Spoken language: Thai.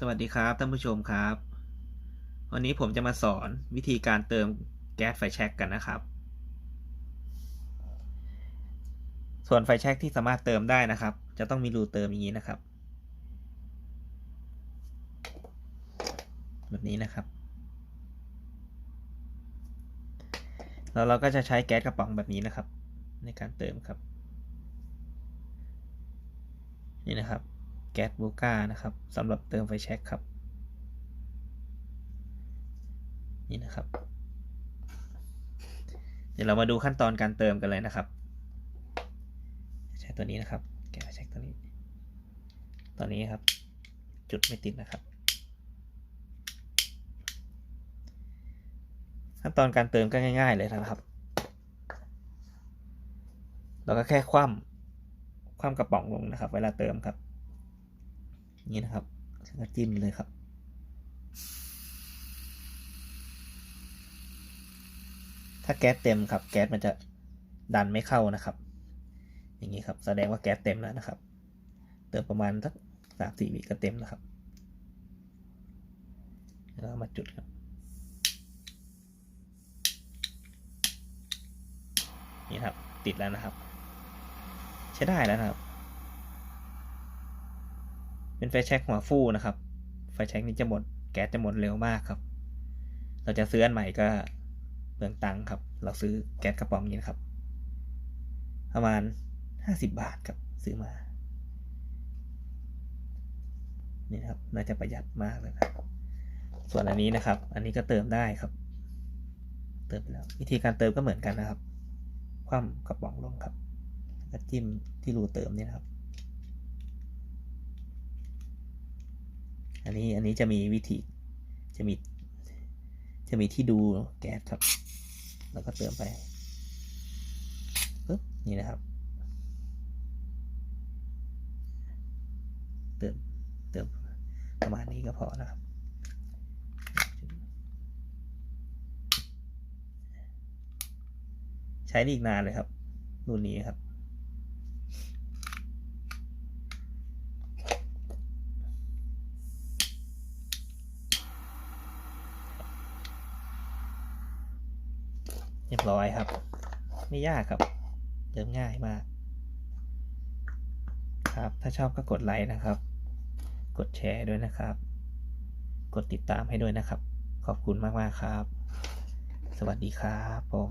สวัสดีครับท่านผู้ชมครับ วันนี้ผมจะมาสอนวิธีการเติมแก๊สไฟแช็กกันนะครับ ส่วนไฟแช็กที่สามารถเติมได้นะครับ จะต้องมีรูเติมอย่างนี้นะครับ แบบนี้นะครับ แล้วเราก็จะใช้แก๊สกระป๋องแบบนี้นะครับ ในการเติมครับ นี่นะครับ แก๊สบูก้านะครับสำหรับเติมไฟแช็กครับ นี่นะครับ เดี๋ยวเรามาดูขั้นตอนการเติมกันเลยนะครับ ใช้ตัวนี้นะครับ แก๊สไฟแช็กตัวนี้ ตอนนี้ครับ จุดไม่ติดนะครับ ขั้นตอนการเติมก็ง่าย ๆ เลยนะครับ เราก็แค่คว่ำคว่ำกระป๋องลงนะครับ เวลาเติมครับางนี่นะครับแล้วก็จิ้มเลยครับ ถ้าแก๊สเต็มครับ แก๊สมันจะดันไม่เข้านะครับ อย่างนี้ครับแสดงว่าแก๊สเต็มแล้วนะครับ เติมประมาณสักสามสี่วิก็เต็มแล้วครับแล้วมาจุดครับนี่ครับ ติดแล้วนะครับ ใช้ได้แล้วนะครับ เป็นไฟแช็กหัวฟูนะครับ ไฟแช็กนี้จะหมดแก๊สจะหมดเร็วมากครับ เราจะซื้ออันใหม่ก็เปลืองตังค์ครับ เราซื้อแก๊สกระป๋องนี้นครับ ประมาณห้าสิบบาทครับซื้อมา นี่นะครับ น่าจะประหยัดมากเลยนะส่วนอันนี้นะครับ อันนี้ก็เติมได้ครับ เติมไปแล้ว วิธีการเติมก็เหมือนกันนะครับ คว่ำกระป๋องลงครับแล้วก็จิ้มที่รูเติมนี่นะครับ อันนี้อันนี้จะมีวิธีจะมีจะมีที่ดูแก๊สครับ แล้วก็เติมไปปึ๊บนี่นะครับ เติมเติมประมาณนี้ก็พอนะครับใช้ได้อีกนานเลยครับรุ่นนี้ครับ เรียบร้อยครับ ไม่ยากครับเติมง่ายมาก ครับ ถ้าชอบก็กดไลค์นะครับ กดแชร์ด้วยนะครับ กดติดตามให้ด้วยนะครับ ขอบคุณมาก ๆ ครับ สวัสดีครับผม